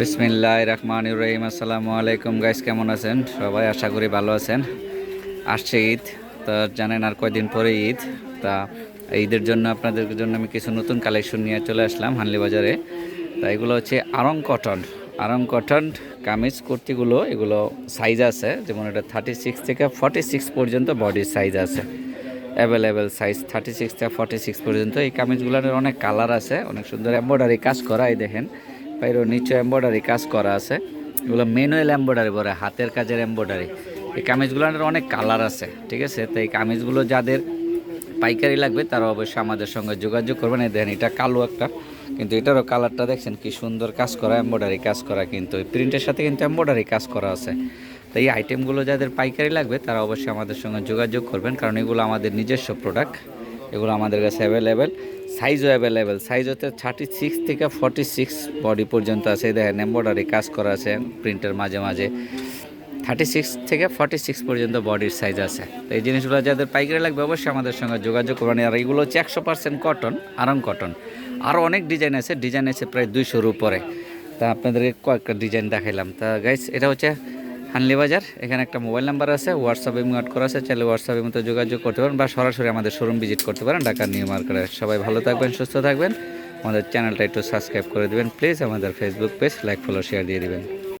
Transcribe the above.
বিসমিল্লাহ রহমান রহিম, আসসালামু আলাইকুম। গাইস কেমন আছেন? সবাই আশা করি ভালো আছেন। আসছে ঈদ, তো জানেন আর কয়দিন পরে ঈদ। তা ঈদের জন্য আপনাদের জন্য আমি কিছু নতুন কালেকশন নিয়ে চলে আসলাম হানলি বাজারে। তা এগুলো হচ্ছে আরং কটন আরং কটন কামিজ, কুর্তিগুলো, এগুলো সাইজ আছে। যেমন এটা থার্টি সিক্স থেকে ফর্টি সিক্স পর্যন্ত বডির সাইজ আছে। অ্যাভেলেবেল সাইজ থার্টি সিক্স থেকে ফর্টি সিক্স পর্যন্ত। এই কামিজগুলোর অনেক কালার আছে, অনেক সুন্দর এম্ব্রয়ডারি কাজ করা এই দেখেন। বাইরে নিচে এম্ব্রয়ডারি কাজ করা আছে। এগুলো ম্যানুয়াল এম্ব্রয়ডারি বলে, হাতের কাজের এম্ব্রয়ডারি এই কামিজগুলোর অনেক কালার আছে, ঠিক আছে? তো এই কামিজগুলো যাদের পাইকারি লাগবে, তারা অবশ্যই আমাদের সঙ্গে যোগাযোগ করবেন। এই দেখেন, এটা কালো একটা, কিন্তু এটারও কালারটা দেখছেন কি সুন্দর কাজ করা এম্ব্রয়ডারি কাজ করা, কিন্তু এই প্রিন্টের সাথে কিন্তু এম্ব্রয়ডারি কাজ করা আছে। তো এই আইটেমগুলো যাদের পাইকারি লাগবে, তারা অবশ্যই আমাদের সঙ্গে যোগাযোগ করবেন, কারণ এগুলো আমাদের নিজস্ব প্রোডাক্ট এগুলো আমাদের কাছে অ্যাভেলেবেল সাইজও অ্যাভেলেবেল সাইজ হচ্ছে থার্টি সিক্স থেকে ফর্টি সিক্স বডি পর্যন্ত আছে। দেখেন এম্ব্রয়ডারি কাজ করা আছে প্রিন্টের মাঝে মাঝে। থার্টি সিক্স থেকে ফর্টি সিক্স পর্যন্ত বডির সাইজ আছে। তো এই জিনিসগুলো যাদের পাইকারি লাগবে অবশ্যই আমাদের সঙ্গে যোগাযোগ করবেন। আর এইগুলো হচ্ছে একশো পার্সেন্ট কটন আরাম কটন আরও অনেক ডিজাইন আছে। ডিজাইন আছে প্রায় দুইশোর উপরে। তা আপনাদেরকে কয়েকটা ডিজাইন দেখাইলাম। তা গাইস এটা হচ্ছে হানলি বাজার এখানে একটা মোবাইল নাম্বার আছে হোয়াটসঅ্যাপে অ্যাড করা আছে, চাইলে হোয়াটসঅ্যাপের মতো যোগাযোগ করতে পারেন বা সরাসরি আমাদের শোরুম ভিজিট করতে পারেন ঢাকার নিউ মার্কেটে। সবাই ভালো থাকবেন, সুস্থ থাকবেন। আমাদের চ্যানেলটা একটু সাবস্ক্রাইব করে দেবেন প্লিজ আমাদের Facebook page like follow share দিয়ে দিবেন।